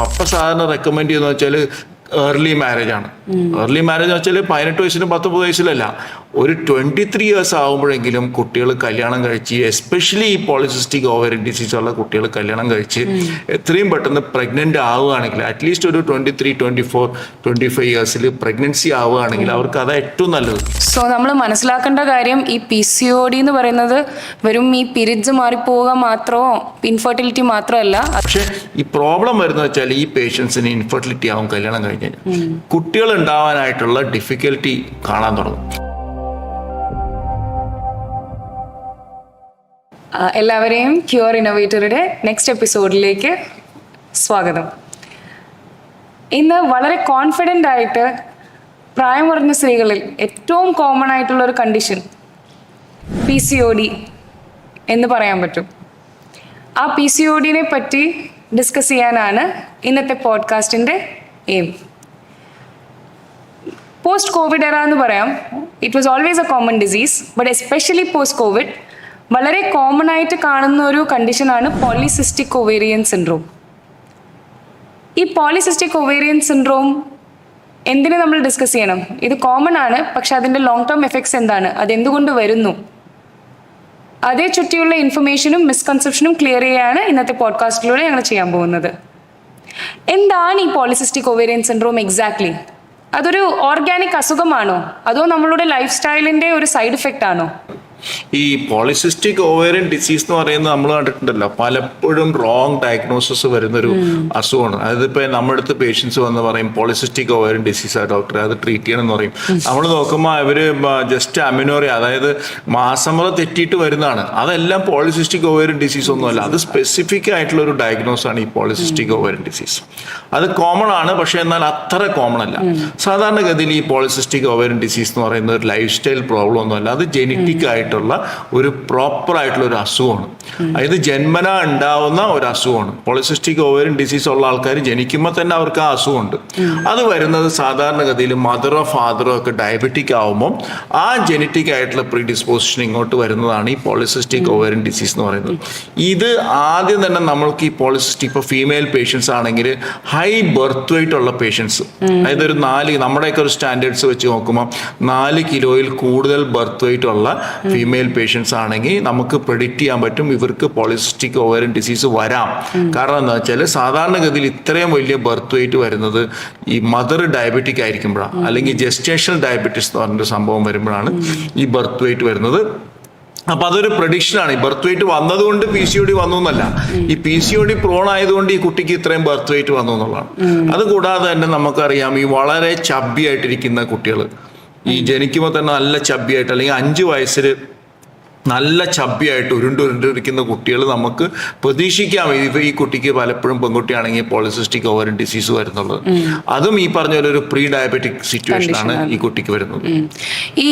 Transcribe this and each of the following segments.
പപ്പ സാധാരണ റെക്കമെൻഡ് ചെയ്യുന്ന വെച്ചാൽ ഏർലി മാരേജ് ആണ്. ഏർലി മാരേജ് വെച്ചാൽ പതിനെട്ട് വയസ്സിനും പത്തൊമ്പത് വയസ്സിലല്ല ഒരു ട്വന്റി ത്രീ ഇയേഴ്സ് ആകുമ്പോഴെങ്കിലും കുട്ടികൾ കല്യാണം കഴിച്ച് എസ്പെഷ്യലി ഈ പോളിസിസ്റ്റിക് ഓവറി ഡിസീസ് ഉള്ള കുട്ടികൾ കല്യാണം കഴിച്ച് എത്രയും പെട്ടെന്ന് പ്രഗ്നന്റ് ആവുകയാണെങ്കിൽ അറ്റ്ലീസ്റ്റ് ഒരു twenty three twenty four twenty five ഇയേഴ്സിൽ pregnancy ആവുകയാണെങ്കിൽ അവർക്ക് അതാ ഏറ്റവും നല്ലത്. സോ നമ്മൾ മനസ്സിലാക്കേണ്ട കാര്യം ഈ പി സി ഒ ഡി എന്ന് പറയുന്നത് വെറും ഈ പിരിച്ച് മാറിപ്പോവുക മാത്രമോ ഇൻഫെർട്ടിലിറ്റി മാത്രമല്ല പക്ഷേ ഈ പ്രോബ്ലം വരുന്നത് വെച്ചാൽ ഈ പേഷ്യൻസിന് ഇൻഫെർട്ടിലിറ്റി ആവും കല്യാണം കഴിഞ്ഞ് കഴിഞ്ഞാൽ. കുട്ടികൾ ഉണ്ടാവാനായിട്ടുള്ള ഡിഫിക്കൽറ്റി കാണാൻ തുടങ്ങും. എല്ലാവരെയും ക്യൂർ ഇന്നോവേറ്ററുടെ നെക്സ്റ്റ് എപ്പിസോഡിലേക്ക് സ്വാഗതം. ഇന്ന് വളരെ കോൺഫിഡന്റ് ആയിട്ട് പ്രായം കുറഞ്ഞ സ്ത്രീകളിൽ ഏറ്റവും കോമൺ ആയിട്ടുള്ള ഒരു condition P C O D എന്ന് പറയാൻ പറ്റും. ആ പി സി ഒ ഡിനെ പറ്റി ഡിസ്കസ് ചെയ്യാനാണ് ഇന്നത്തെ പോഡ്കാസ്റ്റിന്റെ എയിം പോസ്റ്റ് കോവിഡ് എറ എന്ന് പറയാം it was always a common disease but especially post covid വളരെ കോമൺ ആയിട്ട് കാണുന്ന ഒരു കണ്ടീഷനാണ് പോളിസിസ്റ്റിക് ഒവേറിയൻ സിൻഡ്രോം ഈ പോളിസിസ്റ്റിക് ഒവേറിയൻ സിൻഡ്രോം എന്തിനു നമ്മൾ ഡിസ്കസ് ചെയ്യണം? ഇത് കോമൺ ആണ് പക്ഷെ അതിന്റെ ലോങ് ടേം എഫക്ട്സ് എന്താണ്? അതെന്തുകൊണ്ട് വരുന്നു? അതേ ചുറ്റിയുള്ള ഇൻഫർമേഷനും മിസ്കൺസെപ്ഷനും ക്ലിയർ ചെയ്യാണ് ഇന്നത്തെ പോഡ്കാസ്റ്റിലൂടെ ഞങ്ങൾ ചെയ്യാൻ പോകുന്നത്. എന്താണ് ഈ പോളിസിസ്റ്റിക് ഒവേറിയൻ സിൻഡ്രോം എക്സാക്ട്ലി അതൊരു ഓർഗാനിക് അസുഖമാണോ? അതോ നമ്മളുടെ ലൈഫ് സ്റ്റൈലിന്റെ ഒരു സൈഡ് ഇഫക്റ്റ് ആണോ? ഈ പോളിസിസ്റ്റിക് ഓവേറിയൻ ഡിസീസ് എന്ന് പറയുന്നത് നമ്മൾ കണ്ടിട്ടുണ്ടല്ലോ. പലപ്പോഴും റോങ് ഡയഗ്നോസിസ് വരുന്നൊരു അസുഖമാണ്. അതായത് ഇപ്പൊ നമ്മുടെ അടുത്ത് പേഷ്യൻസ് വന്ന് പറയും പോളിസിസ്റ്റിക് ഓവേറിയൻ ആ ഡോക്ടർ അത് ട്രീറ്റ് ചെയ്യണം എന്ന് പറയും നമ്മൾ നോക്കുമ്പോൾ അവർ ജസ്റ്റ് അമിനോറിയ അതായത് മാസമുറ തെറ്റിയിട്ട് വരുന്നതാണ്. അതെല്ലാം പോളിസിസ്റ്റിക് ഓവേറിയൻ ഡിസീസ് ഒന്നുമല്ല. അത് സ്പെസിഫിക് ആയിട്ടുള്ള ഒരു ഡയഗ്നോസ് ആണ് ഈ പോളിസിസ്റ്റിക് ഓവേറിയൻ ഡിസീസ് അത് കോമൺ ആണ് പക്ഷെ എന്നാൽ അത്ര കോമൺ അല്ല. സാധാരണഗതിയിൽ ഈ പോളിസിസ്റ്റിക് ഓവേറിയൻ ഡിസീസ് എന്ന് പറയുന്ന ഒരു ലൈഫ് സ്റ്റൈൽ പ്രോബ്ലം ഒന്നുമല്ല. അത് ജനറ്റിക് ആയിട്ടുള്ള ഒരു പ്രോപ്പർ ആയിട്ടുള്ള ഒരു അസുഖമാണ്. അതായത് ജന്മന ഉണ്ടാവുന്ന ഒരു അസുഖമാണ്. പോളിസിസ്റ്റിക് ഓവറിൻ ഡിസീസ് ഉള്ള ആൾക്കാർ ജനിക്കുമ്പോൾ തന്നെ അവർക്ക് ആ അസുഖമുണ്ട്. അത് വരുന്നത് സാധാരണഗതിയിൽ മദറോ ഫാദറോ ഒക്കെ ഡയബറ്റിക് ആവുമ്പോൾ ആ ജനറ്റിക് ആയിട്ടുള്ള പ്രീ ഡിസ്പോസിഷൻ ഇങ്ങോട്ട് വരുന്നതാണ് ഈ പോളിസിസ്റ്റിക് ഓവറിൻ ഡിസീസ് എന്ന് പറയുന്നത്. ഇത് ആദ്യം തന്നെ നമ്മൾക്ക് ഈ പോളിസിസ്റ്റിക് ഇപ്പോൾ ഫീമെയിൽ പേഷ്യൻസ് ആണെങ്കിൽ ഹൈ ബർത്ത് വെയിറ്റ് ഉള്ള പേഷ്യൻസ് അതായത് ഒരു നാല് നമ്മുടെയൊക്കെ ഒരു സ്റ്റാൻഡേർഡ്സ് വെച്ച് നോക്കുമ്പോൾ നാല് കിലോയിൽ കൂടുതൽ ബർത്ത് വെയിറ്റ് ഉള്ള ഫീമെയിൽ പേഷ്യൻസ് ആണെങ്കിൽ നമുക്ക് പ്രെഡിക്റ്റ് ചെയ്യാൻ പറ്റും ഇവർക്ക് പോളിസിസ്റ്റിക് ഓവറിൻ ഡിസീസ് വരാം. കാരണം എന്താ വെച്ചാൽ സാധാരണഗതിയിൽ ഇത്രയും വലിയ ബർത്ത് വെയിറ്റ് വരുന്നത് ഈ മദർ ഡയബറ്റിക് ആയിരിക്കുമ്പോഴാണ്. അല്ലെങ്കിൽ ജസ്റ്റേഷൻ ഡയബറ്റിസ് എന്ന് പറഞ്ഞൊരു സംഭവം വരുമ്പോഴാണ് ഈ ബർത്ത് വെയിറ്റ് വരുന്നത്. അപ്പൊ അതൊരു പ്രഡിക്ഷൻ ആണ്. ഈ ബർത്ത് വെയിറ്റ് വന്നതുകൊണ്ട് പി സി ഒ ഡി വന്നു എന്നല്ല. ഈ P C O D prone ആയതുകൊണ്ട് ഈ കുട്ടിക്ക് ഇത്രയും ബർത്ത് വെയിറ്റ് വന്നു എന്നുള്ളതാണ്. അതുകൂടാതെ തന്നെ നമുക്കറിയാം ഈ വളരെ ചബ്ബിയായിട്ടിരിക്കുന്ന കുട്ടികൾ ഈ ജനിക്കുമ്പോൾ തന്നെ നല്ല ചബ്ബിയായിട്ട് അല്ലെങ്കിൽ അഞ്ച് വയസ്സിൽ നല്ല ചബ്ബിയായിട്ട് ഉരുണ്ട് ഉരുണ്ടിരിക്കുന്ന കുട്ടികൾ നമുക്ക് പ്രതീക്ഷിക്കാം. ഈ കുട്ടിക്ക് പലപ്പോഴും പെൺകുട്ടിയാണെങ്കിൽ പോളിസിസ്റ്റിക് ഓവറിൻ ഡിസീസ് വരുന്നുള്ളത്. അതും ഈ പറഞ്ഞ പോലെ ഒരു പ്രീ ഡയബറ്റിക് സിറ്റുവേഷൻ ആണ് ഈ കുട്ടിക്ക് വരുന്നത്. ഈ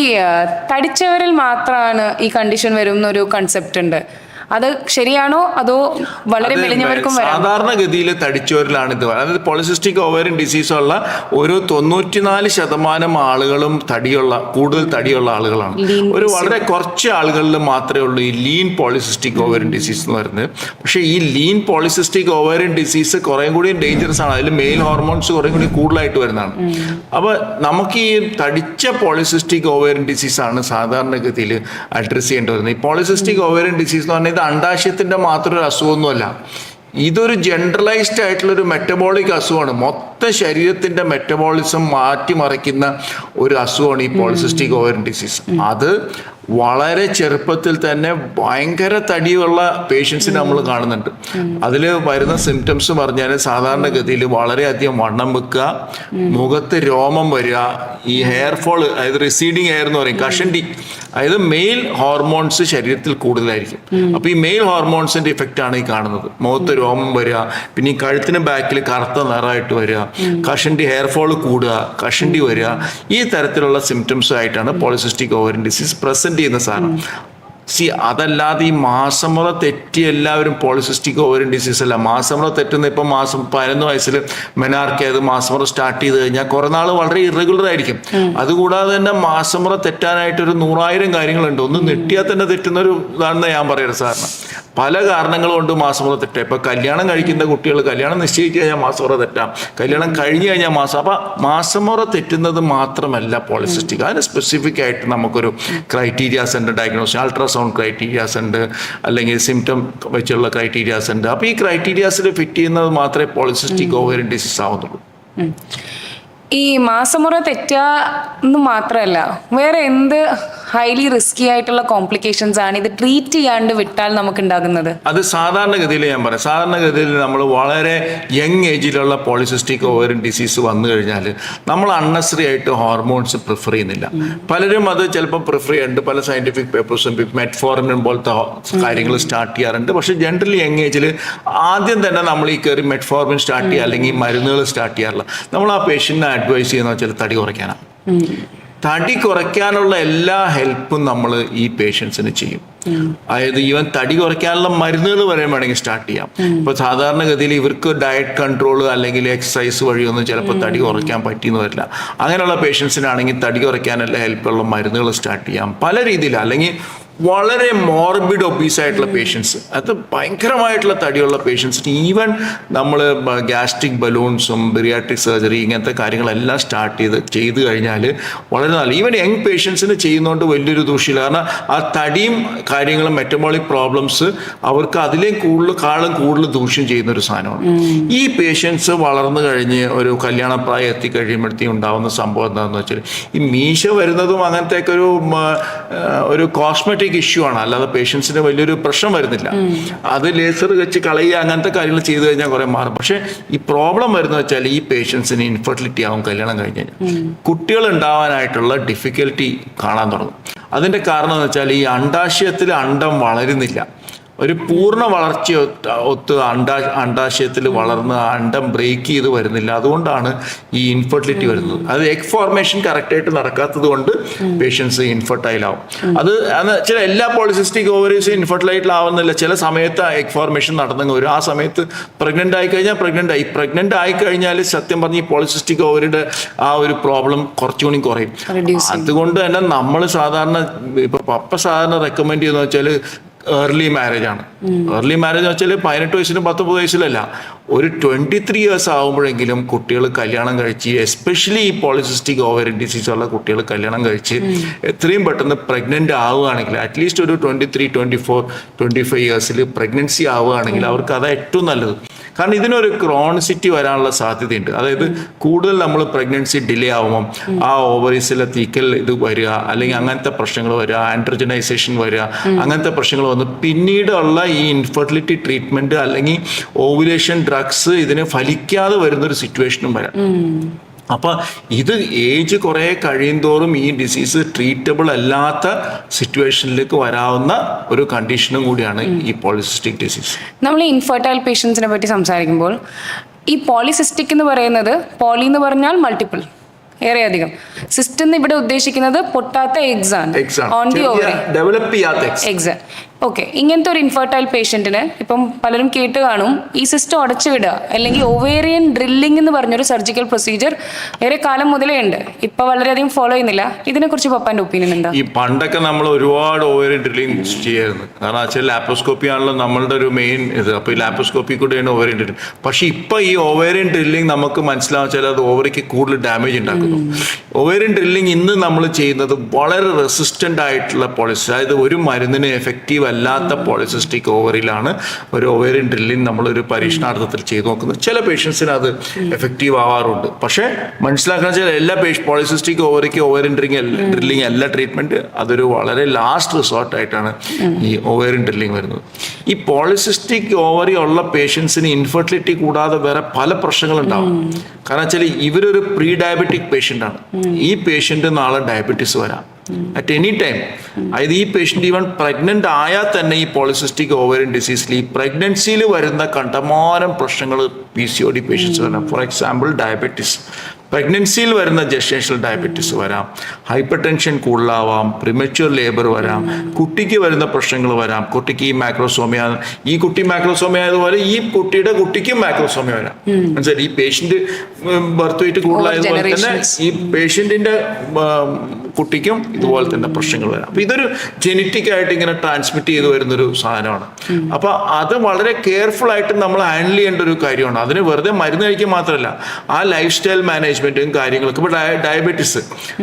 തടിച്ചവരിൽ മാത്രമാണ് ഈ കണ്ടീഷൻ വരുന്ന ഒരു കൺസെപ്റ്റ് ഉണ്ട്. അത് ശരിയാണോ? അതോ വളരെ മെലിഞ്ഞവർക്കും സാധാരണഗതിയിൽ തടിച്ചവരിലാണ് ഇത്. അതായത് പോളിസിസ്റ്റിക് ഓവറിൻ ഡിസീസ് ഉള്ള ഒരു തൊണ്ണൂറ്റിനാല് ശതമാനം ആളുകളും തടിയുള്ള കൂടുതൽ തടിയുള്ള ആളുകളാണ്. ഒരു വളരെ കുറച്ച് ആളുകളിൽ മാത്രമേ ഉള്ളൂ ഈ ലീൻ പോളിസിസ്റ്റിക് ഓവറിൻ ഡിസീസ് എന്ന് പറയുന്നത്. പക്ഷേ ഈ ലീൻ പോളിസിസ്റ്റിക് ഓവറിൻ ഡിസീസ് കുറേ കൂടി ഡേഞ്ചറസ് ആണ്. അതിൽ മെയിൽ ഹോർമോൺസ് കുറേ കൂടി കൂടുതലായിട്ട് വരുന്നതാണ്. അപ്പോൾ നമുക്ക് ഈ തടിച്ച പോളിസിസ്റ്റിക് ഓവറിൻ ഡിസീസ് ആണ് സാധാരണഗതിയിൽ അഡ്രസ് ചെയ്യേണ്ടി വരുന്നത്. ഈ പോളിസിസ്റ്റിക് ഓവറിൻ ഡിസീസ് എന്ന് പറഞ്ഞാൽ ഇത് അണ്ടാശയത്തിന്റെ മാത്രം ഒരു അസുഖമൊന്നുമല്ല. ഇതൊരു ജനറലൈസ്ഡ് ആയിട്ടുള്ള ഒരു മെറ്റബോളിക് അസുഖമാണ്. മൊത്ത ശരീരത്തിന്റെ മെറ്റബോളിസം മാറ്റിമറിക്കുന്ന ഒരു അസുഖമാണ് ഈ പോളിസിസ്റ്റിക് ഓവറിൻ ഡിസീസ് അത് വളരെ ചെറുപ്പത്തിൽ തന്നെ ഭയങ്കര തടിയുള്ള പേഷ്യൻസിനെ നമ്മൾ കാണുന്നുണ്ട്. അതിൽ വരുന്ന സിംറ്റംസ് പറഞ്ഞാൽ സാധാരണഗതിയിൽ വളരെയധികം വണ്ണം വെക്കുക മുഖത്ത് രോമം വരിക ഈ ഹെയർ ഫോൾ അതായത് റിസീഡിങ് ഹെയർ എന്ന് പറയും കഷണ്ടി. അതായത് മെയിൽ ഹോർമോൺസ് ശരീരത്തിൽ കൂടുതലായിരിക്കും. അപ്പോൾ ഈ മെയിൽ ഹോർമോൺസിന്റെ ഇഫക്റ്റ് ആണ് ഈ കാണുന്നത്. മുഖത്ത് രോമം വരിക പിന്നെ ഈ കഴുത്തിന് ബാക്കിൽ കറുത്ത നിറമായിട്ട് വരിക കഷണ്ടി ഹെയർ ഫോൾ കൂടുക കഷണ്ടി വരിക ഈ തരത്തിലുള്ള സിംറ്റംസ് ആയിട്ടാണ് പോളിസിസ്റ്റിക് ഓവറിൻ ഡിസീസ് പ്രസന്റ് ചെയ്യുന്ന സാധനം. സി അതല്ലാതെ ഈ മാസമുറ തെറ്റി എല്ലാവരും പോളിസിസ്റ്റിക് ഓവറിൻ ഡിസീസ് അല്ല. മാസമുറ തെറ്റുന്ന ഇപ്പം മാസം പതിനൊന്ന് വയസ്സിൽ മെനാർക്ക് അത് മാസമുറ സ്റ്റാർട്ട് ചെയ്ത് കഴിഞ്ഞാൽ കുറേ നാൾ വളരെ ഇറഗുലർ ആയിരിക്കും. അതുകൂടാതെ തന്നെ മാസമുറ തെറ്റാനായിട്ട് ഒരു നൂറായിരം കാര്യങ്ങളുണ്ട്. ഒന്ന് നെട്ടിയാൽ തന്നെ തെറ്റുന്ന ഒരു ഇതാണെന്ന് ഞാൻ പറയുന്നത് സാറിന് പല കാരണങ്ങൾ കൊണ്ട് മാസമുറ തെറ്റാം ഇപ്പം കല്യാണം കഴിക്കുന്ന കുട്ടികൾ കല്യാണം നിശ്ചയിച്ച് കഴിഞ്ഞാൽ മാസമുറ തെറ്റാം. കല്യാണം കഴിഞ്ഞു കഴിഞ്ഞാൽ മാസം. അപ്പം മാസമുറ തെറ്റുന്നത് മാത്രമല്ല പോളിസിസ്റ്റിക് അതിന് സ്പെസിഫിക് ആയിട്ട് നമുക്കൊരു ക്രൈറ്റീരിയാസ് ഉണ്ട് ഡയഗ്നോസ് അൾട്രാസൗണ്ട് ക്രൈറ്റീരിയാസ് ഉണ്ട് അല്ലെങ്കിൽ സിംറ്റം വെച്ചുള്ള ക്രൈറ്റീരിയാസ് ഉണ്ട്. അപ്പോൾ ഈ ക്രൈറ്റീരിയാസിൽ ഫിറ്റ് ചെയ്യുന്നത് മാത്രമേ പോളിസിസ്റ്റിക് ഓവറിൻ ഡിസീസ് ആവുന്നുള്ളൂ. ഈ മാസമുറ തെറ്റുക എന്ന് മാത്രമല്ല വേറെ എന്ത് ഹൈലി റിസ്കി ആയിട്ടുള്ള കോംപ്ലിക്കേഷൻസ് ആണ് ഇത് ട്രീറ്റ് ചെയ്യാണ്ട് വിട്ടാൽ നമുക്ക് ഉണ്ടാകുന്നത് അത് സാധാരണഗതിയിൽ ഞാൻ പറയാം. സാധാരണഗതിയിൽ നമ്മൾ വളരെ യങ് ഏജിലുള്ള പോളിസിസ്റ്റിക് ഓവറിൻ ഡിസീസ് വന്നു കഴിഞ്ഞാൽ നമ്മൾ അൺനെസറി ആയിട്ട് ഹോർമോൺസ് പ്രിഫർ ചെയ്യുന്നില്ല. പലരും അത് ചിലപ്പോൾ പ്രിഫർ ചെയ്യുന്നുണ്ട് പല സയന്റിഫിക് പേപ്പേഴ്സും മെറ്റ്ഫോർമിൻ പോലത്തെ കാര്യങ്ങൾ സ്റ്റാർട്ട് ചെയ്യാറുണ്ട്. പക്ഷെ ജനറലി യങ് ഏജിൽ ആദ്യം തന്നെ നമ്മൾ ഈ കയറി മെറ്റ്ഫോർമിൻ സ്റ്റാർട്ട് ചെയ്യുക അല്ലെങ്കിൽ മരുന്നുകൾ സ്റ്റാർട്ട് ചെയ്യാറില്ല നമ്മൾ ആ പേഷ്യന്റിനെ അഡ്വൈസ് ചെയ്യുന്ന വെച്ചാൽ തടി കുറയ്ക്കാനാണ്. തടി കുറയ്ക്കാനുള്ള എല്ലാ ഹെൽപ്പും നമ്മൾ ഈ പേഷ്യൻസിന് ചെയ്യും. അതായത് ഇവൻ തടി കുറയ്ക്കാനുള്ള മരുന്നുകൾ വരെ വേണമെങ്കിൽ സ്റ്റാർട്ട് ചെയ്യാം. ഇപ്പൊ സാധാരണഗതിയിൽ ഇവർക്ക് ഡയറ്റ് കൺട്രോൾ അല്ലെങ്കിൽ എക്സസൈസ് വഴിയൊന്നും ചിലപ്പോൾ തടി കുറയ്ക്കാൻ പറ്റിയെന്ന് വരില്ല. അങ്ങനെയുള്ള പേഷ്യൻസിനാണെങ്കിൽ തടി കുറയ്ക്കാനുള്ള ഹെൽപ്പുള്ള മരുന്നുകൾ സ്റ്റാർട്ട് ചെയ്യാം. പല രീതിയിൽ അല്ലെങ്കിൽ വളരെ മോർബിഡ് ഒബീസ് ആയിട്ടുള്ള പേഷ്യൻസ് അത് ഭയങ്കരമായിട്ടുള്ള തടിയുള്ള പേഷ്യൻസിന് ഈവൻ നമ്മൾ ഗ്യാസ്ട്രിക് ബലൂൺസും ബിറിയാട്രിക് സർജറി ഇങ്ങനത്തെ കാര്യങ്ങളെല്ലാം സ്റ്റാർട്ട് ചെയ്ത് ചെയ്ത് കഴിഞ്ഞാൽ വളരെ നല്ല. ഈവൻ യങ് പേഷ്യൻസിന് ചെയ്യുന്നതുകൊണ്ട് വലിയൊരു ദൂഷ്യമില്ല കാരണം ആ തടിയും കാര്യങ്ങളും മെറ്റബോളിക് പ്രോബ്ലംസ് അവർക്ക് അതിലേയും കൂടുതൽ കാളും കൂടുതൽ ദൂഷ്യം ചെയ്യുന്ന ഒരു സാധനമാണ് ഈ പേഷ്യൻസ് വളർന്നു കഴിഞ്ഞ് ഒരു കല്യാണ പ്രായം എത്തിക്കഴിയുമ്പോഴത്തേക്കും ഉണ്ടാവുന്ന സംഭവം എന്താണെന്ന് വെച്ചാൽ ഈ മീശ വരുന്നതും അങ്ങനത്തെയൊക്കെ ഒരു ഒരു കോസ്മെറ്റിക് ഇഷ്യൂ ആണ്. അല്ലാതെ പേഷ്യൻസിന് വലിയൊരു പ്രശ്നം വരുന്നില്ല. അത് ലേസർ വെച്ച് കളയുക അങ്ങനത്തെ കാര്യങ്ങൾ ചെയ്തു കഴിഞ്ഞാൽ കുറെ മാറും. പക്ഷേ ഈ പ്രോബ്ലം വരുന്നത് വെച്ചാൽ ഈ പേഷ്യൻസിന് ഇൻഫെർട്ടിലിറ്റി ആവും കല്യാണം കഴിഞ്ഞ് കഴിഞ്ഞാൽ. കുട്ടികൾ ഉണ്ടാവാനായിട്ടുള്ള ഡിഫിക്കൽട്ടി കാണാൻ തുടങ്ങും. അതിന്റെ കാരണം എന്ന് വെച്ചാൽ ഈ അണ്ടാശയത്തിൽ അണ്ടം വളരുന്നില്ല. ഒരു പൂർണ വളർച്ച ഒത്ത് അണ്ടാ അണ്ടാശയത്തിൽ വളർന്ന് അണ്ടം ബ്രേക്ക് ചെയ്ത് വരുന്നില്ല. അതുകൊണ്ടാണ് ഈ ഇൻഫെർട്ടിലിറ്റി വരുന്നത്. അത് എഗ് ഫോർമേഷൻ കറക്റ്റായിട്ട് നടക്കാത്തത് കൊണ്ട് പേഷ്യൻസ് ഇൻഫെർട്ടൈൽ ആവും. അത് ചില എല്ലാ പോളിസിസ്റ്റിക് ഓവറീസും ഇൻഫെർട്ടിലൈറ്റ് ആവുന്നില്ല. ചില സമയത്ത് എഗ് ഫോർമേഷൻ നടന്നെങ്കിൽ വരും. ആ സമയത്ത് പ്രഗ്നന്റ് ആയി കഴിഞ്ഞാൽ പ്രഗ്നന്റ് ആയി. പ്രഗ്നന്റ് ആയി കഴിഞ്ഞാൽ സത്യം പറഞ്ഞ ഈ പോളിസിസ്റ്റിക് ഓവറിയുടെ ആ ഒരു പ്രോബ്ലം കുറച്ചുകൂടി കുറയും. അതുകൊണ്ട് തന്നെ നമ്മൾ സാധാരണ ഇപ്പൊ പപ്പ സാധാരണ റെക്കമെൻഡ് ചെയ്യുന്ന വെച്ചാൽ ഏർലി മാരേജ് ആണ്. ഏർലി മാരേജ് എന്ന് വെച്ചാൽ പതിനെട്ട് വയസ്സിലും പത്തൊമ്പത് വയസ്സിലല്ല. ഒരു ട്വന്റി ത്രീ ഇയേഴ്സ് ആകുമ്പോഴെങ്കിലും കുട്ടികൾ കല്യാണം കഴിച്ച് എസ്പെഷ്യലി ഈ പോളിസിസ്റ്റിക് ഓവർ ഡിസീസ് ഉള്ള കുട്ടികൾ കല്യാണം കഴിച്ച് എത്രയും പെട്ടെന്ന് പ്രഗ്നന്റ് ആവുകയാണെങ്കിൽ അറ്റ്ലീസ്റ്റ് ഒരു twenty three twenty four twenty five ഇയേഴ്സിൽ pregnancy ആവുകയാണെങ്കിൽ അവർക്ക് അതാ ഏറ്റവും നല്ലത്. കാരണം ഇതിനൊരു ക്രോണിസിറ്റി വരാനുള്ള സാധ്യതയുണ്ട്. അതായത് കൂടുതൽ നമ്മൾ പ്രഗ്നൻസി ഡിലേ ആവുമ്പം ആ ഓവറീസിലെ തീക്കൽ ഇത് വരിക അല്ലെങ്കിൽ അങ്ങനത്തെ പ്രശ്നങ്ങൾ വരിക ആൻഡ്രജനൈസേഷൻ വരിക അങ്ങനത്തെ പ്രശ്നങ്ങൾ വന്ന് പിന്നീടുള്ള ഈ ഇൻഫെർട്ടിലിറ്റി ട്രീറ്റ്മെന്റ് അല്ലെങ്കിൽ ഓവുലേഷൻ ഡ്രഗ്സ് ഇതിന് ഫലിക്കാതെ വരുന്ന ഒരു സിറ്റുവേഷനും വരാം. അപ്പൊ ഇത് ഏജ് കുറേ കഴിയുന്തോറും ഈ ഡിസീസ് ട്രീറ്റബിൾ അല്ലാത്ത സിറ്റുവേഷനിലേക്ക് വരാവുന്ന ഒരു കണ്ടീഷനും കൂടിയാണ് ഈ പോളിസിസ്റ്റിക് ഡിസീസ് നമ്മൾ ഇൻഫർട്ടൈൽ പേഷ്യൻസിനെ പറ്റി സംസാരിക്കുമ്പോൾ ഈ പോളിസിസ്റ്റിക് എന്ന് പറയുന്നത് പോളി എന്ന് പറഞ്ഞാൽ മൾട്ടിപ്പിൾ ഏറെ അധികം. സിസ്റ്റ് ഇവിടെ ഉദ്ദേശിക്കുന്നത് പൊട്ടാത്ത എഗ്സ് ആണ്. Exam on the ovary develop ചെയ്യാത്ത എക്സ് എഗ്സ് ഓക്കെ ഇങ്ങനത്തെ ഒരു ഇൻഫെർട്ടൈൽ പേഷ്യന്റിന് ഇപ്പം പലരും കേട്ട് കാണും ഈ സിസ്റ്റം അടച്ചു വിടുക അല്ലെങ്കിൽ ഒവേറിയൻ ഡ്രില്ലിംഗ് എന്ന് പറഞ്ഞൊരു സർജിക്കൽ പ്രൊസീജിയർ ഏറെ കാലം മുതലേ ഉണ്ട്. ഇപ്പൊ വളരെയധികം ഫോളോ ചെയ്യുന്നില്ല. ഇതിനെക്കുറിച്ച് പപ്പാന്റെ ഒപ്പീനിയൻ എന്താ? ഈ പണ്ടൊക്കെ നമ്മൾ ഒരുപാട് ഓവറിയൻ ഡ്രില്ലിംഗ് ചെയ്യായിരുന്നു. കാരണം വെച്ചാൽ ലാപ്രോസ്കോപ്പി ആണല്ലോ നമ്മളുടെ ഒരു മെയിൻ ഇത്. അപ്പോൾ ഈ ലാപ്രോസ്കോപ്പി കൂടെയാണ് ഓവേറിയൻ ഡ്രില്ലിംഗ് പക്ഷെ ഇപ്പൊ ഈ ഓവറിയൻ ഡ്രില്ലിംഗ് നമുക്ക് മനസ്സിലാവച്ചാൽ അത് ഓവറിക്ക് കൂടുതൽ ഡാമേജ് ഉണ്ടാക്കുന്നു. ഓവറിയൻ ഡ്രില്ലിംഗ് ഇന്ന് നമ്മൾ ചെയ്യുന്നത് വളരെ റെസിസ്റ്റന്റ് ആയിട്ടുള്ള പോളിസി അതായത് ഒരു മരുന്നിനെ എഫക്റ്റീവ് അല്ലാത്ത പോളിസിസ്റ്റിക് ഓവറിലാണ് ഒരു ഓവറിൻ ഡ്രില്ലിംഗ് നമ്മളൊരു ഒരു പരീക്ഷണാർത്ഥത്തിൽ ചെയ്തു നോക്കുന്നത്. ചില പേഷ്യൻസിന് അത് എഫക്റ്റീവ് ആവാറുണ്ട്. പക്ഷേ മനസ്സിലാക്കാൻ വെച്ചാൽ എല്ലാ പേഷ്യൻ പോളിസിസ്റ്റിക് ഓവറിക്ക് ഓവറിൻ ഡ്രില്ലിംഗ് ഡ്രില്ലിംഗ് അല്ല ട്രീറ്റ്മെന്റ് അതൊരു വളരെ ലാസ്റ്റ് റിസോർട്ട് ആയിട്ടാണ് ഈ ഓവറിൻ ഡ്രില്ലിംഗ് വരുന്നത്. ഈ പോളിസിസ്റ്റിക് ഓവറി ഉള്ള പേഷ്യൻസിന് ഇൻഫെർട്ടിലിറ്റി കൂടാതെ വേറെ പല പ്രശ്നങ്ങളുണ്ടാവും. കാരണം വെച്ചാൽ ഇവരൊരു പ്രീ ഡയബറ്റിക് പേഷ്യന്റ് ആണ്. ഈ പേഷ്യന്റ് നാളെ ഡയബറ്റീസ് വരാം. അറ്റ് എനി ടൈം അതായത് ഈ പേഷ്യന്റ് ഈവൻ പ്രഗ്നന്റ് ആയാൽ തന്നെ ഈ പോളിസിസ്റ്റിക് ഓവറിൻ ഡിസീസിൽ ഈ പ്രഗ്നൻസിയിൽ വരുന്ന കണ്ടമാനം പ്രശ്നങ്ങൾ P C O D patients വരണം. ഫോർ എക്സാമ്പിൾ ഡയബറ്റീസ് പ്രഗ്നൻസിയിൽ വരുന്ന ജസ്റ്റേഷണൽ ഡയബറ്റീസ് വരാം. ഹൈപ്പർ ടെൻഷൻ കൂടുതലാവാം. പ്രിമച്വർ ലേബർ വരാം. കുട്ടിക്ക് വരുന്ന പ്രശ്നങ്ങൾ വരാം. കുട്ടിക്ക് ഈ മാക്രോസോമിയ ഈ കുട്ടി മാക്രോസോമിയ ആയതുപോലെ ഈ കുട്ടിയുടെ കുട്ടിക്കും മാക്രോസോമിയ വരാം. മനസ്സിലായി? ഈ പേഷ്യന്റ് ബർത്ത് വെയിറ്റ് കൂടുതലായതുപോലെ തന്നെ. ഈ പേഷ്യന്റിന്റെ കുട്ടിക്കും ഇതുപോലെ തന്നെ പ്രശ്നങ്ങൾ വരാം. അപ്പൊ ഇതൊരു ജനറ്റിക് ആയിട്ട് ഇങ്ങനെ ട്രാൻസ്മിറ്റ് ചെയ്ത് വരുന്നൊരു സാധനമാണ്. അപ്പൊ അത് വളരെ കെയർഫുൾ ആയിട്ട് നമ്മൾ ഹാൻഡിൽ ചെയ്യേണ്ട ഒരു കാര്യമാണ്. അതിന് വെറുതെ മരുന്ന് കഴിക്കുക മാത്രമല്ല ആ ലൈഫ് സ്റ്റൈൽ മാനേജ്മെന്റും കാര്യങ്ങളൊക്കെ. ഇപ്പൊ ഡയബറ്റിസ്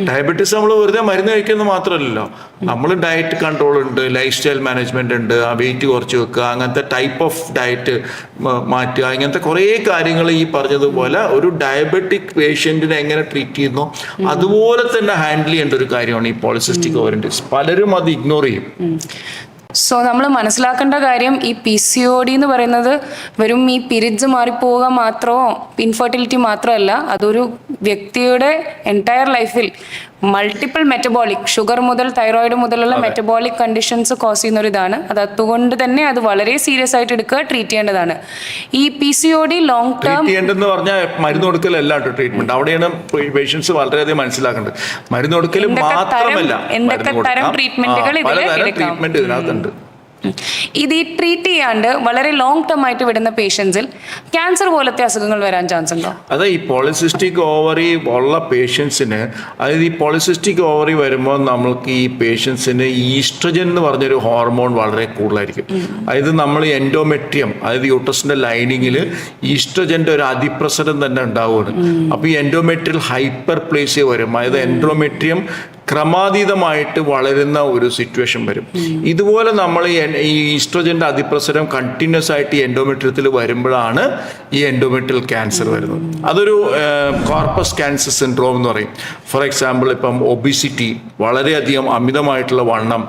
ഡയബറ്റിസ് നമ്മൾ വെറുതെ മരുന്ന് കഴിക്കുന്നത് മാത്രമല്ലല്ലോ. നമ്മൾ ഡയറ്റ് കൺട്രോൾ ഉണ്ട് ലൈഫ് സ്റ്റൈൽ മാനേജ്മെന്റ് ഉണ്ട് ആ വെയിറ്റ് കുറച്ച് വെക്കുക അങ്ങനത്തെ ടൈപ്പ് ഓഫ് ഡയറ്റ് മാറ്റുക ഇങ്ങനത്തെ കുറേ കാര്യങ്ങൾ ഈ പറഞ്ഞതുപോലെ ഒരു ഡയബറ്റിക് പേഷ്യന്റിനെ എങ്ങനെ ട്രീറ്റ് ചെയ്യുന്നു അതുപോലെ തന്നെ ഹാൻഡിൽ ചെയ്യേണ്ട ഒരു കാര്യമാണ് ഈ പോളിസിസ്റ്റിക് ഓവറിന്റിസ് പലരും അത് ഇഗ്നോർ ചെയ്യും. സോ നമ്മൾ മനസ്സിലാക്കേണ്ട കാര്യം ഈ പി സി ഒ ഡി എന്ന് പറയുന്നത് വെറും ഈ പിരിച്ച് മാറിപ്പോവുക മാത്രമോ ഇൻഫെർട്ടിലിറ്റി മാത്രമല്ല അതൊരു വ്യക്തിയുടെ എന്റയർ ലൈഫിൽ മൾട്ടിപ്പിൾ മെറ്റബോളിക് ഷുഗർ മുതൽ തൈറോയിഡ് മുതലുള്ള മെറ്റബോളിക് കണ്ടീഷൻസ് കോസ് ചെയ്യുന്ന ഒരു ഇതാണ് അത് അതുകൊണ്ട് തന്നെ അത് വളരെ സീരിയസ് ആയിട്ട് എടുക്കുക ട്രീറ്റ് ചെയ്യേണ്ടതാണ്. ഈ P C O D long term ചെയ്യേണ്ടതെന്ന് പറഞ്ഞാൽ മരുന്ന് കൊടുക്കലല്ല ട്രീറ്റ്മെന്റ് അവിടെയാണ് പേഷ്യൻസ് വളരെയധികം മനസ്സിലാക്കേണ്ടത്. മരുന്ന് കൊടുക്കൽ തരം- മാത്രമല്ല എന്തൊക്കെ തരം ട്രീറ്റ്മെന്റുകൾ ഇതിനകത്തുണ്ട്. ഇത് ഈ ട്രീറ്റ് ചെയ്യാണ്ട് വളരെ ലോങ് ടേം ആയിട്ട് വിടുന്ന പേഷ്യൻസിൽ ക്യാൻസർ പോലത്തെ അസുഖങ്ങൾ വരാൻ ചാൻസ് ഉണ്ടോ? അതെ ഈ പോളിസിസ്റ്റിക് ഓവറി ഉള്ള പേഷ്യൻസിന് അതായത് ഈ പോളിസിസ്റ്റിക് ഓവറി വരുമ്പോൾ നമ്മൾക്ക് ഈ പേഷ്യൻസിന് ഈസ്ട്രജൻ എന്ന് പറഞ്ഞൊരു ഹോർമോൺ വളരെ കൂടുതലായിരിക്കും. അതായത് നമ്മൾ എൻഡോമെട്രിയം അതായത് യൂട്ടസിന്റെ ലൈനിങ്ങിൽ ഈസ്ട്രജന്റെ ഒരു അതിപ്രസരം തന്നെ ഉണ്ടാവുകയാണ്. അപ്പോൾ ഈ എൻഡോമെട്രിയൽ ഹൈപ്പർ പ്ലേസ് വരും. അതായത് എൻഡോമെട്രിയം ക്രമാതീതമായിട്ട് വളരുന്ന ഒരു സിറ്റുവേഷൻ വരും. ഇതുപോലെ നമ്മൾ ഈ ഈസ്ട്രോജന്റെ അതിപ്രസരം കണ്ടിന്യൂസ് ആയിട്ട് ഈ എൻഡോമെട്രിയത്തിൽ വരുമ്പോഴാണ് ഈ എൻഡോമെട്രിയൽ ക്യാൻസർ വരുന്നത്. അതൊരു കോർപ്പസ് ക്യാൻസർ സിൻഡ്രോം എന്ന് പറയും. ഫോർ എക്സാമ്പിൾ ഇപ്പം ഒബിസിറ്റി വളരെയധികം അമിതമായിട്ടുള്ള വണ്ണം.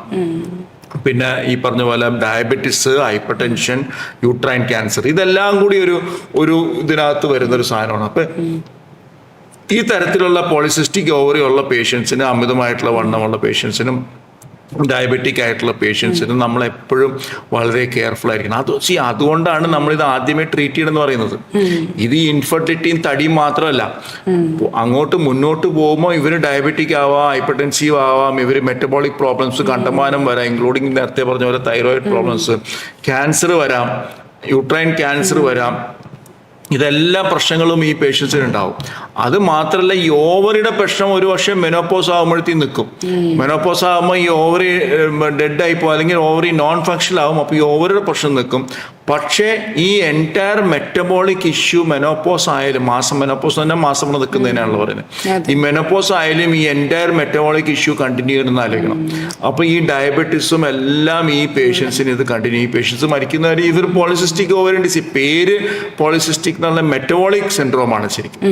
പിന്നെ ഈ പറഞ്ഞ പോലെ diabetes hypertension uterine cancer ഇതെല്ലാം കൂടി ഒരു ഒരു ഇതിനകത്ത് വരുന്ന ഒരു സാധനമാണ്. അപ്പൊ ഈ തരത്തിലുള്ള പോളിസിസ്റ്റിക് ഓവറി ഉള്ള പേഷ്യൻസിന് അമിതമായിട്ടുള്ള വണ്ണമുള്ള പേഷ്യൻസിനും ഡയബറ്റിക് ആയിട്ടുള്ള പേഷ്യൻസിനും നമ്മൾ എപ്പോഴും വളരെ കെയർഫുൾ ആയിരിക്കണം. അത് സി അതുകൊണ്ടാണ് നമ്മൾ ഇത് ആദ്യമേ ട്രീറ്റ് ചെയ്യണമെന്ന് പറയുന്നത്. ഇത് ഈ ഇൻഫെർട്ടിലിറ്റിയും തടിയും മാത്രമല്ല. അങ്ങോട്ട് മുന്നോട്ട് പോകുമ്പോൾ ഇവർ ഡയബറ്റിക് ആവാം ഹൈപ്പർടെൻസീവ് ആവാം ഇവർ മെറ്റബോളിക് പ്രോബ്ലംസ് കണ്ടമാനം വരാം ഇൻക്ലൂഡിങ് നേരത്തെ പറഞ്ഞ പോലെ തൈറോയിഡ് പ്രോബ്ലംസ് ക്യാൻസർ വരാം യൂട്രൈൻ ക്യാൻസർ വരാം ഇതെല്ലാ പ്രശ്നങ്ങളും ഈ പേഷ്യൻസിന് ഉണ്ടാവും അത് മാത്രമല്ല ഈ ഓവറിയുടെ പ്രശ്നം ഒരു വർഷം മെനോപ്പോസ് ആകുമ്പോഴത്തേക്കും നിൽക്കും. മെനോപ്പോസ് ആകുമ്പോൾ ഈ ഓവറി ഡെഡ് ആയി പോകും അല്ലെങ്കിൽ ഓവറി നോൺ ഫങ്ഷൻ ആകും അപ്പോൾ ഈ ഓവറിയുടെ പ്രശ്നം നിൽക്കും. പക്ഷേ ഈ എന്റയർ മെറ്റബോളിക് ഇഷ്യൂ മെനോപ്പോസ് ആയാലും മാസം മെനോപ്പോസ് തന്നെ മാസം നിൽക്കുന്നതിനാണല്ലോ പറയുന്നത്. ഈ മെനോപ്പോസ് ആയാലും ഈ എന്റയർ മെറ്റബോളിക് ഇഷ്യൂ കണ്ടിന്യൂ ചെയ്യുന്ന ആലോചിക്കണം. അപ്പോൾ ഈ ഡയബറ്റീസും എല്ലാം ഈ പേഷ്യൻസിന് ഇത് കണ്ടിന്യൂ ഈ പേഷ്യൻസ് മരിക്കുന്നവർ ഇതൊരു പോളിസിസ്റ്റിക് ഓവറിൻ ഡിസീസ് പേര് പോളിസിസ്റ്റിക് എന്നുള്ള മെറ്റബോളിക് സിൻഡ്രോമാണ് ശരിക്കും.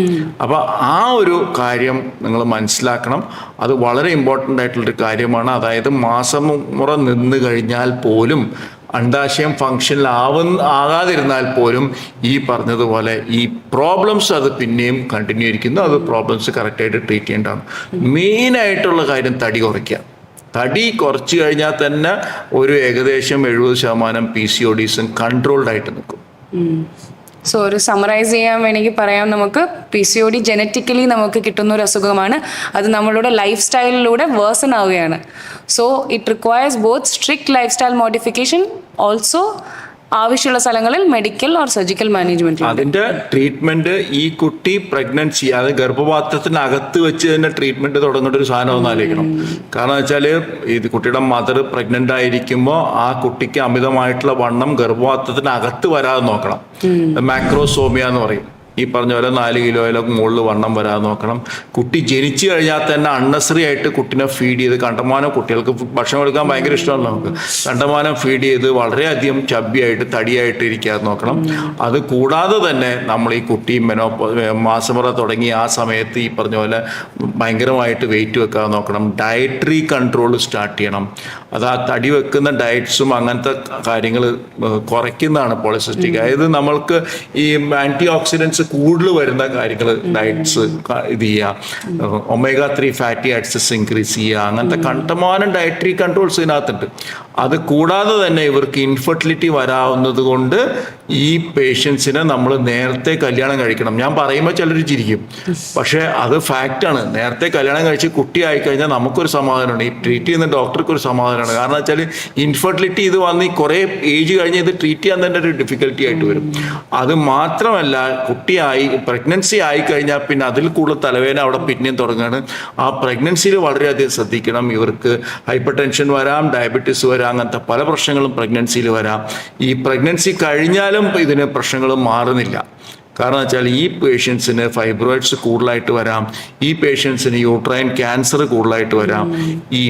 അപ്പോൾ ആ ഒരു കാര്യം നിങ്ങൾ മനസ്സിലാക്കണം. അത് വളരെ ഇമ്പോർട്ടന്റ് ആയിട്ടുള്ളൊരു കാര്യമാണ്. അതായത് മാസം മുറ നിന്ന് കഴിഞ്ഞാൽ പോലും അണ്ടാശയം ഫങ്ഷനിൽ ആവുന്ന ആകാതിരുന്നാൽ പോലും ഈ പറഞ്ഞതുപോലെ ഈ പ്രോബ്ലംസ് അത് പിന്നെയും കണ്ടിന്യൂ ഇരിക്കുന്നു അത് പ്രോബ്ലംസ് കറക്റ്റായിട്ട് ട്രീറ്റ് ചെയ്യേണ്ടതാണ്. മെയിനായിട്ടുള്ള കാര്യം തടി കുറയ്ക്കുക. തടി കുറച്ച് കഴിഞ്ഞാൽ തന്നെ ഒരു ഏകദേശം എഴുപത് ശതമാനം പി സി ഒ ഡീസും കൺട്രോൾഡ് ആയിട്ട് നിൽക്കും. സോ ഒരു സമറൈസ് ചെയ്യാൻ വേണമെങ്കിൽ പറയാം. നമുക്ക് P C O D genetically നമുക്ക് കിട്ടുന്ന ഒരു അസുഖമാണ്. അത് നമ്മളുടെ ലൈഫ് സ്റ്റൈലിലൂടെ വേഴ്സൺ ആവുകയാണ്. So it requires both strict lifestyle modification also ആവശ്യമുള്ള സ്ഥലങ്ങളിൽ മെഡിക്കൽ ഓർ സർജിക്കൽ മാനേജ്മെന്റ് അതിന്റെ ട്രീറ്റ്മെന്റ് ഈ കുട്ടി പ്രഗ്നൻസി അത് ഗർഭപാത്രത്തിനകത്ത് വെച്ച് തന്നെ ട്രീറ്റ്മെന്റ് തുടങ്ങേണ്ട ഒരു സാധനം ഒന്ന് ആലോചിക്കണം. കാരണം വെച്ചാൽ ഇത് കുട്ടിയുടെ മദർ പ്രഗ്നന്റ് ആയിരിക്കുമ്പോൾ ആ കുട്ടിക്ക് അമിതമായിട്ടുള്ള വണ്ണം ഗർഭപാത്രത്തിനകത്ത് വരാതെ നോക്കണം. മാക്രോസോമിയ എന്ന് പറയും. ഈ പറഞ്ഞ പോലെ നാല് കിലോയിലൊക്കെ മുകളിൽ വണ്ണം വരാൻ നോക്കണം. കുട്ടി ജനിച്ചു കഴിഞ്ഞാൽ തന്നെ അണ്ണസറി ആയിട്ട് കുട്ടിനെ ഫീഡ് ചെയ്ത് കണ്ടമാനം കുട്ടികൾക്ക് ഭക്ഷണം കൊടുക്കാൻ ഭയങ്കര ഇഷ്ടമല്ല നമുക്ക്. കണ്ടമാനം ഫീഡ് ചെയ്ത് വളരെയധികം ചബ്ബിയായിട്ട് തടിയായിട്ട് ഇരിക്കാതെ നോക്കണം. അത് കൂടാതെ തന്നെ നമ്മൾ ഈ കുട്ടി മെനോ മാസമുറ തുടങ്ങി ആ സമയത്ത് ഈ പറഞ്ഞ പോലെ ഭയങ്കരമായിട്ട് വെയിറ്റ് വെക്കാതെ നോക്കണം. ഡയറ്ററി കൺട്രോൾ സ്റ്റാർട്ട് ചെയ്യണം. അത് ആ തടി വെക്കുന്ന ഡയറ്റ്സും അങ്ങനത്തെ കാര്യങ്ങൾ കുറയ്ക്കുന്നതാണ് പോളിസിസ്റ്റിക് അതായത് നമ്മൾക്ക് ഈ ആന്റി ഓക്സിഡൻസ് കൂടുതൽ വരുന്ന കാര്യങ്ങൾ ഡയറ്റ്സ് ഇത് ചെയ്യുക omega three fatty acids increase ചെയ്യുക അങ്ങനത്തെ കണ്ടമാനം ഡയറ്ററി കൺട്രോൾസ് ഇതിനകത്തുണ്ട്. അത് കൂടാതെ തന്നെ ഇവർക്ക് ഇൻഫെർട്ടിലിറ്റി വരാവുന്നത് കൊണ്ട് ഈ പേഷ്യൻസിനെ നമ്മൾ നേരത്തെ കല്യാണം കഴിക്കണം. ഞാൻ പറയുമ്പോൾ ചിലർ ചിരിക്കും. പക്ഷേ അത് ഫാക്റ്റാണ് നേരത്തെ കല്യാണം കഴിച്ച് കുട്ടിയായി കഴിഞ്ഞാൽ നമുക്കൊരു സമാധാനമാണ് ഈ ട്രീറ്റ് ചെയ്യുന്ന ഡോക്ടർക്ക് ഒരു സമാധാനമാണ് കാരണം വെച്ചാൽ ഇൻഫെർട്ടിലിറ്റി ഇത് വന്ന് കുറേ ഏജ് കഴിഞ്ഞ് ഇത് ട്രീറ്റ് ചെയ്യാൻ തന്നെ ഒരു ഡിഫിക്കൽട്ടി ആയിട്ട് വരും. അത് മാത്രമല്ല കുട്ടിയായി പ്രഗ്നൻസി ആയി കഴിഞ്ഞാൽ പിന്നെ അതിൽ കൂടുതൽ തലവേദന അവിടെ പിന്നെയും തുടങ്ങുകയാണ് ആ പ്രഗ്നൻസിയിൽ വളരെയധികം ശ്രദ്ധിക്കണം. ഇവർക്ക് ഹൈപ്പർ ടെൻഷൻ വരാം ഡയബറ്റീസ് വരാം അങ്ങനത്തെ പല പ്രശ്നങ്ങളും പ്രഗ്നൻസിയിൽ വരാം. ഈ പ്രഗ്നൻസി കഴിഞ്ഞാലും ഇതിന് പ്രശ്നങ്ങൾ മാറുന്നില്ല. കാരണം വെച്ചാൽ ഈ പേഷ്യൻസിന് ഫൈബ്രോയിഡ്സ് കൂടുതലായിട്ട് വരാം. ഈ പേഷ്യൻസിന് യൂട്രൈൻ ക്യാൻസർ കൂടുതലായിട്ട് വരാം. ഈ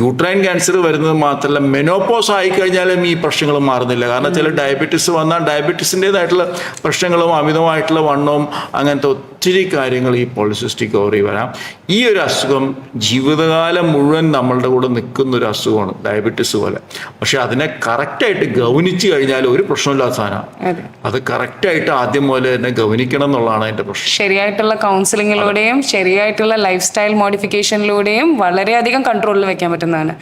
യൂട്രൈൻ ക്യാൻസർ വരുന്നത് മാത്രമല്ല മെനോപ്പോസ് ആയിക്കഴിഞ്ഞാലും ഈ പ്രശ്നങ്ങൾ മാറുന്നില്ല. കാരണം വെച്ചാൽ ഡയബറ്റീസ് വന്നാൽ ഡയബറ്റീസിന്റെതായിട്ടുള്ള പ്രശ്നങ്ങളും അമിതമായിട്ടുള്ള വണ്ണവും അങ്ങനത്തെ ഒത്തിരി കാര്യങ്ങൾ ഈ പോളിസിസ്റ്റിക് ഓവറി വരാം. ഈ ഒരു അസുഖം ജീവിതകാലം മുഴുവൻ നമ്മളുടെ കൂടെ നിൽക്കുന്ന ഒരു അസുഖമാണ് ഡയബറ്റിസ് പോലെ. പക്ഷെ അതിനെ കറക്റ്റായിട്ട് ഗൗനിച്ചു കഴിഞ്ഞാൽ ഒരു പ്രശ്നമില്ലാത്ത സാധനമാണ്. അതെ. കറക്റ്റായിട്ട് ആദ്യം പോലെ തന്നെ ഗവനിക്കണം എന്നുള്ളതാണ് അതിന്റെ പ്രശ്നം. ശരിയായിട്ടുള്ള കൗൺസിലിങ്ങിലൂടെയും ശരിയായിട്ടുള്ള ലൈഫ് സ്റ്റൈൽ മോഡിഫിക്കേഷനിലൂടെയും വളരെയധികം കൺട്രോളിൽ വെക്കാൻ പറ്റുന്നതാണ്.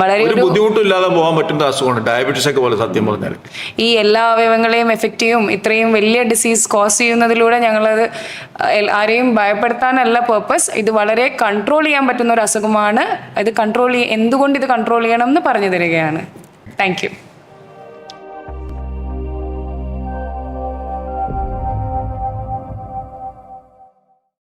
വളരെ ഒരു ബുദ്ധിമുട്ടില്ലാതെ പോകാൻ പറ്റുന്ന അസുഖമാണ് ഡയബറ്റിസ് ഒക്കെ പോലെ സത്യം പറഞ്ഞാൽ. ഈ എല്ലാ അവയവങ്ങളെയും എഫക്റ്റീവും ചെയ്യും. ഇത്രയും വലിയ ഡിസീസ് കോസ് ചെയ്യുന്നതിലൂടെ ഞങ്ങളത് ആരെയും ഭയപ്പെടുത്താനല്ല പേർപ്പസ് ഇത് വളരെ കൺട്രോൾ ചെയ്യാൻ പറ്റുന്ന ഒരു അസുഖമാണ്. ഇത് കൺട്രോൾ എന്തുകൊണ്ട് ഇത് കൺട്രോൾ ചെയ്യണം എന്ന് പറഞ്ഞു തരികയാണ്. താങ്ക്